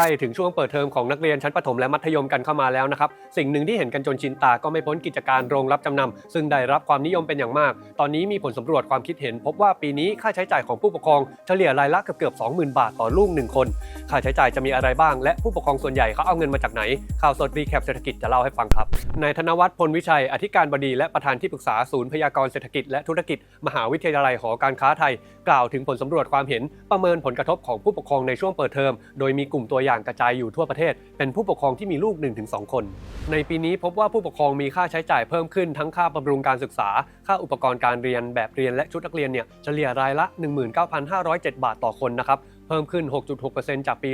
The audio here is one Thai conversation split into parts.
ล้ถึงช่วงเปิดเทอมของนักเรียนชั้นประถมและมัธยมกันเข้ามาแล้วนะครับสิ่งหนึ่งที่เห็นกันจนชินตาก็ไม่พ้นกิจการโรงรับจำนำซึ่งได้รับความนิยมเป็นอย่างมาก ตอนนี้มีผลสำรวจความคิดเห็น พบว่าปีนี้ค่าใช้จ่ายของผู้ปกครองเฉลี่ยรายละเกือบเกือบ20,000 บาทต่อลูกหนึ่งคน ค่าใช้จ่ายจะมีอะไรบ้าง และผู้ปกครองส่วนใหญ่เขาเอาเงินมาจากไหนข่าวสดรีแคปเศรษฐกิจจะเล่าให้ฟังครับนายธนวัฒน์พลวิชัยอธิการบดีและประธานที่ปรึกษาศูนย์พยากรณ์เศรษฐกิจและธุรกิจ มหาวิทยาลัยหอการค้าไทย กล่าวถึงผลสำรวจความเห็นประเมินผลกระทบของผู้ปกครองในช่วงเปิดเทอมโดยมีกลุ่มตัวอย่างกระจายอยู่ทั่วประเทศ เป็นผู้ปกครองที่มีลูก 1-2 คน ในปีนี้พบว่าผู้ปกครองมีค่าใช้จ่ายเพิ่มขึ้นทั้งค่าบำรุงการศึกษา ค่าอุปกรณ์การเรียนแบบเรียนและชุดนักเรียนเนี่ยเฉลี่ยรายละ 19,507 บาทต่อคนนะครับ เพิ่มขึ้น 6.6%จากปี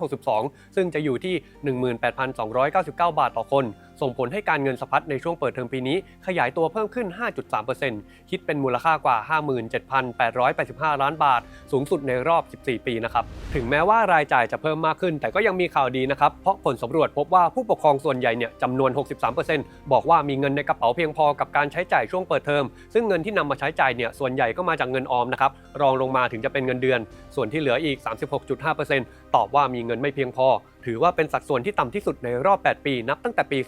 2562 ซึ่งจะอยู่ที่ 18,299 บาทต่อคน ส่งผลให้การเงินสะพัดในช่วงเปิดเทอมปีนี้ ขยายตัวเพิ่มขึ้น 5.3%คิดเป็นมูลค่ากว่า 57,885 ล้านบาท สูงสุดในรอบ 14 ปีนะครับ ถึงแม้ว่ารายจ่ายจะเพิ่มมากขึ้น แต่ก็ยังมีข่าวดีนะครับ เพราะผลสำรวจพบว่าผู้ปกครองส่วนใหญ่เนี่ยจำนวน 63%บอกว่ามีเงินในกระเป๋าเพียงพอกับการใช้จ่ายช่วงเปิดเทอม ซึ่งเงินที่นำมาใช้จ่ายเนี่ยส่วนใหญ่ก็มาจากเงินออมนะครับ รองลงมาถึงจะเป็นเงินเดือน ส่วนที่เหลือลืออีก 36.5%ตอบว่ามีเงินไม่เพียงพอ ถือว่าเป็นสัดส่วนที่ต่ำที่สุดในรอบ 8 ปี นับตั้งแต่ปี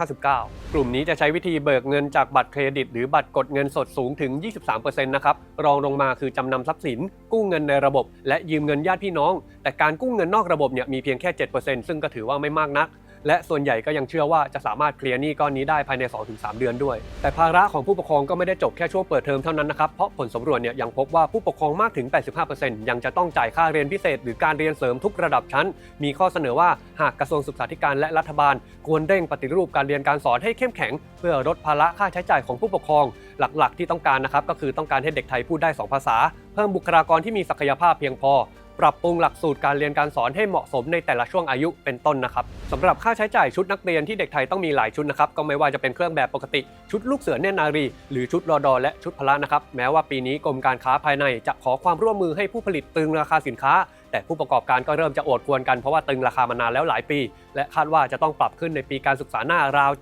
2559 กลุ่มนี้จะใช้วิธีเบิกเงินจากบัตรเครดิต หรือบัตรกดเงินสดสูงถึง 23%นะครับ รองลงมาคือจำนำทรัพย์สิน กู้เงินในระบบ และยืมเงินญาติพี่น้อง แต่การกู้เงินนอกระบบเนี่ยมีเพียงแค่ 7%ซึ่งก็ถือว่าไม่มากนัก และส่วนใหญ่ก็ยังเชื่อว่าจะสามารถเคลียร์หนี้ก้อนนี้ได้ภายใน 2-3 เดือนด้วย แต่ภาระของผู้ปกครองก็ไม่ได้จบแค่ช่วงเปิดเทอมเท่านั้นนะครับ เพราะผลสำรวจเนี่ยยังพบว่าผู้ปกครองมากถึง 85%ยังจะต้องจ่ายค่าเรียนพิเศษ หรือการเรียนเสริมทุกระดับชั้น มีข้อเสนอว่าหากกระทรวงศึกษาธิการและรัฐบาล ควรเร่งปฏิรูปการเรียนการสอนให้เข้มแข็ง เพื่อลดภาระค่าใช้จ่ายของผู้ปกครองหลักๆ ที่ต้องการนะครับก็คือต้องการให้เด็กไทยพูดได้สองภาษา เพิ่มบุคลากรที่มีศักยภาพเพียงพอ ปรับปรุงหลักสูตรการเรียนการสอนให้เหมาะสมในแต่ละช่วงอายุเป็นต้นนะครับสำหรับค่าใช้จ่ายชุดนักเรียนที่เด็กไทยต้องมีหลายชุดนะครับก็ไม่ว่าจะเป็นเครื่องแบบปกติ ชุดลูกเสือเนนารี หรือชุดรอดอและชุดพละนะครับแม้ว่าปีนี้กรมการค้าภายในจะขอความร่วมมือให้ผู้ผลิตตึงราคาสินค้า แต่ผู้ประกอบการก็เริ่มจะโอดควรกันเพราะว่าตึงราคามานานแล้วหลายปี และคาดว่าจะต้องปรับขึ้นในปีการศึกษาหน้าราว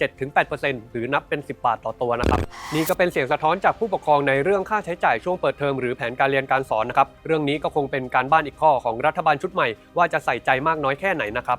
7-8%หรือนับเป็น 10 บาทต่อตัวนะครับนี่ก็เป็นเสียงสะท้อนจากผู้ปกครองในเรื่องค่าใช้จ่ายช่วงเปิดเทอมหรือแผนการเรียนการสอนนะครับเรื่องนี้ก็คงเป็นการบ้านอีกข้อของรัฐบาลชุดใหม่ ว่าจะใส่ใจมากน้อยแค่ไหนนะครับ